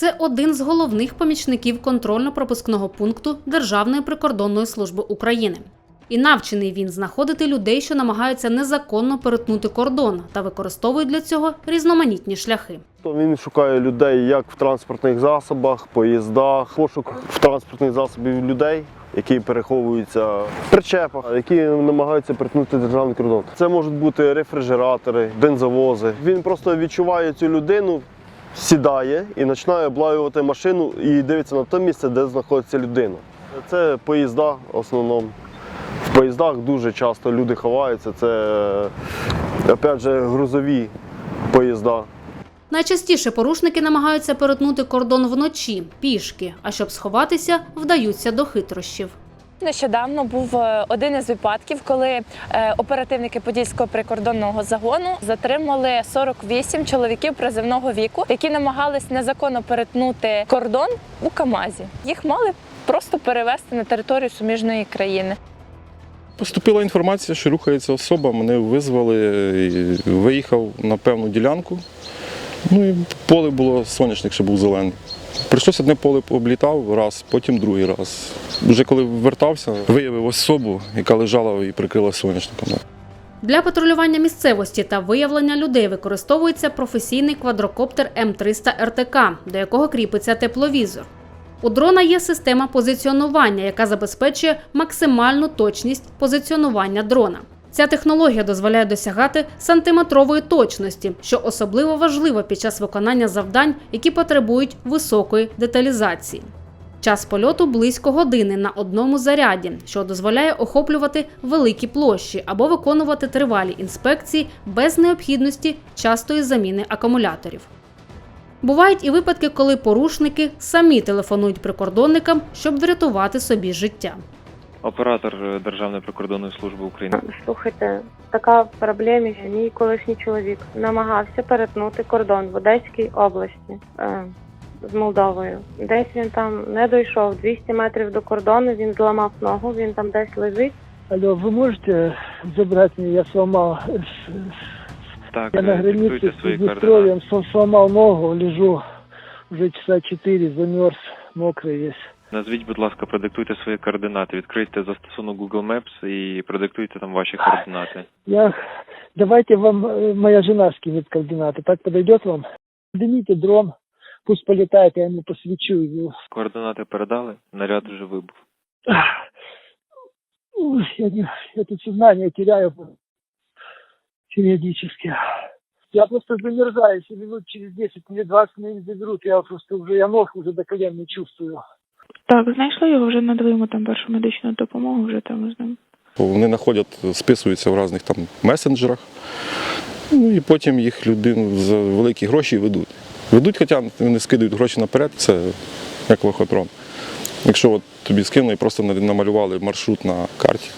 Це один з головних помічників контрольно-пропускного пункту Державної прикордонної служби України. І навчений він знаходити людей, що намагаються незаконно перетнути кордон та використовують для цього різноманітні шляхи. То Він шукає людей як в транспортних засобах, поїздах, пошук в транспортних засобів людей, які переховуються в причепах, які намагаються перетнути державний кордон. Це можуть бути рефрижератори, бензовози. Він просто відчуває цю людину, сідає і починає облаювати машину і дивиться на те місце, де знаходиться людина. Це поїзда в основному. В поїздах дуже часто люди ховаються. Це опять же грузові поїзда. Найчастіше порушники намагаються перетнути кордон вночі пішки, а щоб сховатися, вдаються до хитрощів. Нещодавно був е, один із випадків, коли е, оперативники Подільського прикордонного загону затримали 48 чоловіків призивного віку, які намагались незаконно перетнути кордон у Камазі. Їх мали просто перевезти на територію суміжної країни. Поступила інформація, що рухається особа, мене визвали, і виїхав на певну ділянку. Ну і поле було соняшник, ще був зелений. Прийшлося одне поле облітав раз, потім другий раз. Вже коли вертався, виявив особу, яка лежала і прикрила соняшником. Для патрулювання місцевості та виявлення людей використовується професійний квадрокоптер М300 РТК, до якого кріпиться тепловізор. У дрона є система позиціонування, яка забезпечує максимальну точність позиціонування дрона. Ця технологія дозволяє досягати сантиметрової точності, що особливо важливо під час виконання завдань, які потребують високої деталізації. Час польоту близько години на одному заряді, що дозволяє охоплювати великі площі або виконувати тривалі інспекції без необхідності частої заміни акумуляторів. Бувають і випадки, коли порушники самі телефонують прикордонникам, щоб врятувати собі життя. Оператор е, Державної прикордонної служби України. Слухайте, така в проблемі. Мій колишній чоловік намагався перетнути кордон в Одеській області е, з Молдовою. Десь він там не дійшов 200 метрів до кордону. Він зламав ногу. Він там десь лежить. Алло, вы можете забрать меня? Я сломал, Так, я на е, границе диктуйте с свої координати. Приднестровьем слом- сломал ногу, лежу уже часа четыре, замерз, мокрый весь. Назвіть, будь ласка, продиктуйте свої координати. Відкрийте застосунок Google Maps і продиктуйте там ваші координати. Я, давайте вам э, моя жена скинет координаты, так подойдет вам? Поднимите дрон, пусть полетает, я ему посвечу его. Координати передали, наряд вже вибув. Я, не, я тут сознание теряю периодически. Я просто замерзаю, если минут через 10, мне 20 минут заберут, я просто уже, я ног уже до колен не чувствую. Так, знайшли його, вже надаємо там першу медичну допомогу, вже там з ним. Вони знаходять, списуються в різних там месенджерах, ну і потім їх людину за великі гроші ведуть. Ведуть, хоча вони скидають гроші наперед, це як лохотрон. Якщо от тобі скинули просто намалювали маршрут на карті.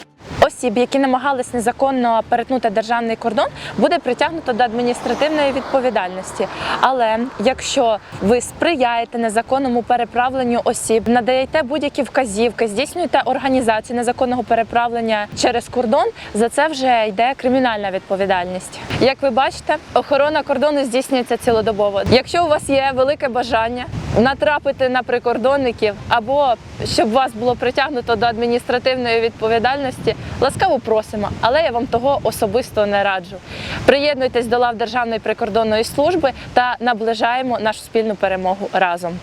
Осіб, які намагались незаконно перетнути державний кордон, буде притягнуто до адміністративної відповідальності. Але якщо ви сприяєте незаконному переправленню осіб, надаєте будь-які вказівки, здійснюєте організацію незаконного переправлення через кордон, за це вже йде кримінальна відповідальність. Як ви бачите, охорона кордону здійснюється цілодобово. Якщо у вас є велике бажання натрапити на прикордонників або щоб вас було притягнуто до адміністративної відповідальності, ласкаво просимо, але я вам того особисто не раджу. Приєднуйтесь до лав Державної прикордонної служби та наближаємо нашу спільну перемогу разом.